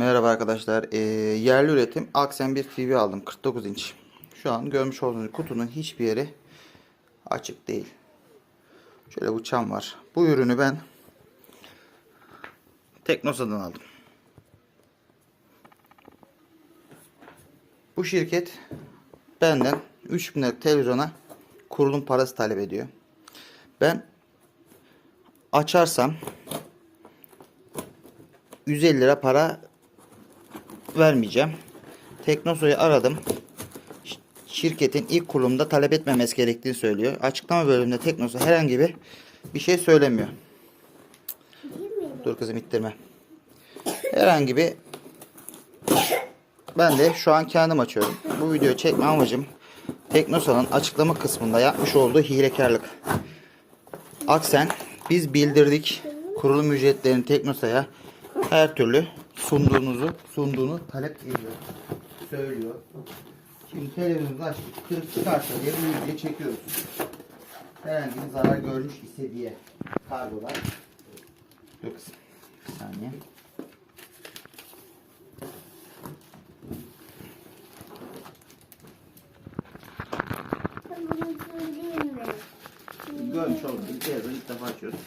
Merhaba arkadaşlar. Ee, yerli üretim Aksen bir TV aldım. 49 inç. Şu an görmüş olduğunuz kutunun hiçbir yeri açık değil. Şöyle bu çam var. Bu ürünü ben Teknosa'dan aldım. Bu şirket benden 3000 liralık televizyona kurulum parası talep ediyor. Ben açarsam 150 lira para vermeyeceğim. Teknosa'yı aradım. Şirketin ilk kurulumda talep etmemesi gerektiğini söylüyor. Açıklama bölümünde Teknosa herhangi bir bir şey söylemiyor. Dur kızım ittirme. Herhangi bir ben de şu an kendim açıyorum. Bu videoyu çekme amacım Teknosa'nın açıklama kısmında yapmış olduğu hilekarlık. Aksen biz bildirdik. Kurulum ücretlerini Teknosa'ya her türlü sunduğunuzu sunduğunu talep ediyor. Söylüyor. Şimdi televizyonumuzu açtık. Kırık çıkarsa diye bu videoyu çekiyoruz. Herhangi bir zarar görmüş ise diye kargolar. Dur kızım. Bir saniye. Görmüş olduğunuz televizyonu ilk defa açıyoruz.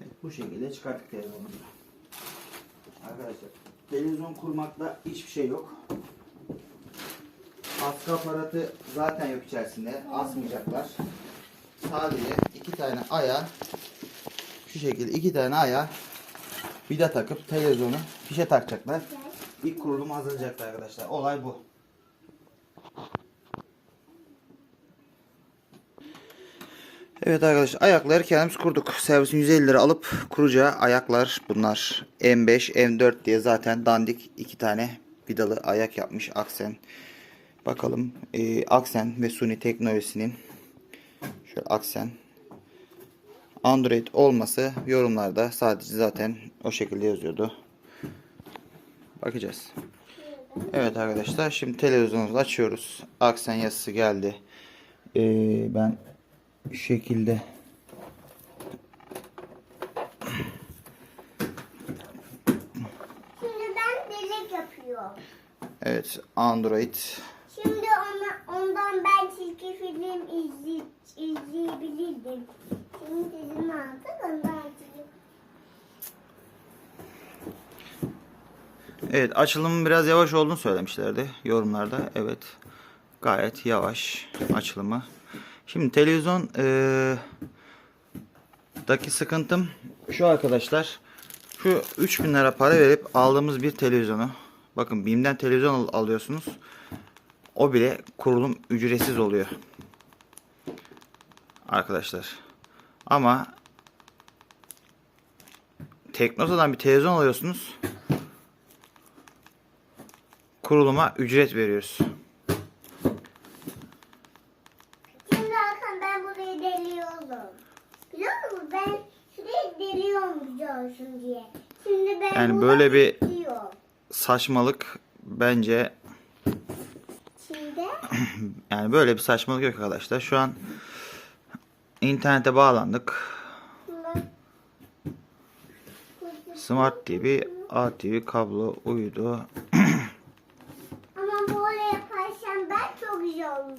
Evet, şekilde çıkarttık televizyonumuzu. Arkadaşlar televizyon kurmakta hiçbir şey yok. Askı aparatı zaten yok içerisinde. Asmayacaklar. Sadece iki tane aya şu şekilde iki tane aya vida takıp televizyonu fişe takacaklar. İlk kurulumu hazırlayacaklar arkadaşlar. Olay bu. Evet arkadaşlar ayakları kendimiz kurduk. Servisin 150 lira alıp kuracağı ayaklar bunlar. M5, M4 diye zaten dandik iki tane vidalı ayak yapmış Aksen. Bakalım e, Aksen ve Suni teknolojisinin şöyle Aksen Android olması yorumlarda sadece zaten o şekilde yazıyordu. Bakacağız. Evet arkadaşlar şimdi televizyonumuzu açıyoruz. Aksen yazısı geldi. Ee, ben bir şekilde Şimdi ben delik yapıyorum. evet Android Şimdi ona, ondan ben çizgi film izley, izleyebilirdim. Şimdi dizimi aldık ondan Evet açılımın biraz yavaş olduğunu söylemişlerdi yorumlarda. Evet gayet yavaş açılımı. Şimdi televizyon eee, daki sıkıntım şu arkadaşlar. Şu 3000 lira para verip aldığımız bir televizyonu. Bakın BİM'den televizyon al- alıyorsunuz. O bile kurulum ücretsiz oluyor. Arkadaşlar. Ama Teknosa'dan bir televizyon alıyorsunuz kuruluma ücret veriyoruz. Olsun diye. Şimdi ben Yani böyle bir-. Saçmalık bence Şimdi yani böyle bir saçmalık yok arkadaşlar. Şu an internete bağlandık. Smart TV, ATV kablo uydu. ama böyle yaparsam ben çok güzel olur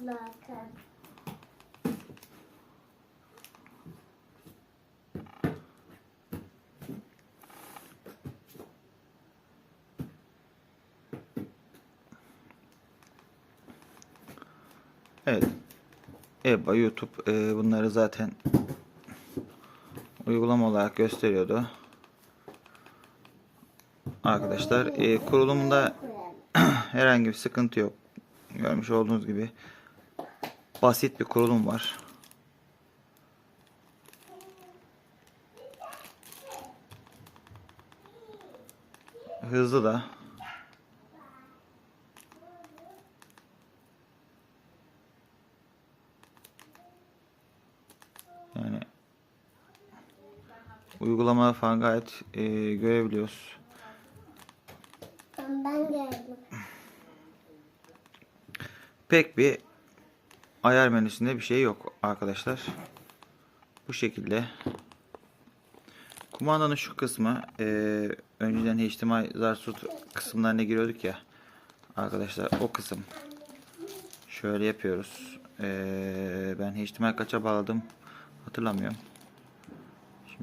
Evet. EBA, YouTube e, bunları zaten uygulama olarak gösteriyordu. Arkadaşlar e, kurulumunda herhangi bir sıkıntı yok. Görmüş olduğunuz gibi basit bir kurulum var. Hızlı da. Uygulama falan gayet e, görebiliyoruz. Ben, ben geldim. Pek bir ayar menüsünde bir şey yok arkadaşlar. Bu şekilde. Kumandanın şu kısmı e, önceden HDMI zarsut kısımlarına giriyorduk ya arkadaşlar o kısım. Şöyle yapıyoruz. E, ben HDMI kaça bağladım hatırlamıyorum.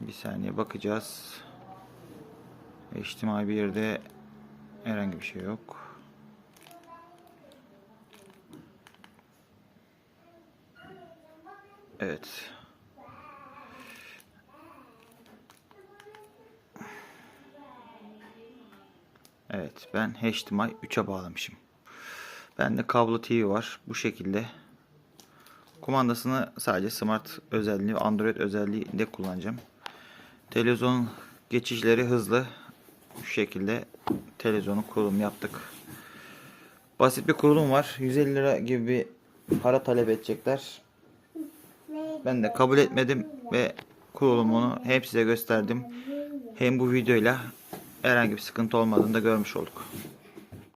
Bir saniye bakacağız. HDMI 1'de herhangi bir şey yok. Evet. Evet ben HDMI 3'e bağlamışım. Bende kablo TV var. Bu şekilde. Kumandasını sadece smart özelliği Android özelliğinde kullanacağım. Televizyonun geçişleri hızlı. Bu şekilde televizyonun kurulum yaptık. Basit bir kurulum var. 150 lira gibi bir para talep edecekler. Ben de kabul etmedim ve kurulumunu hem size gösterdim hem bu videoyla herhangi bir sıkıntı olmadığını da görmüş olduk.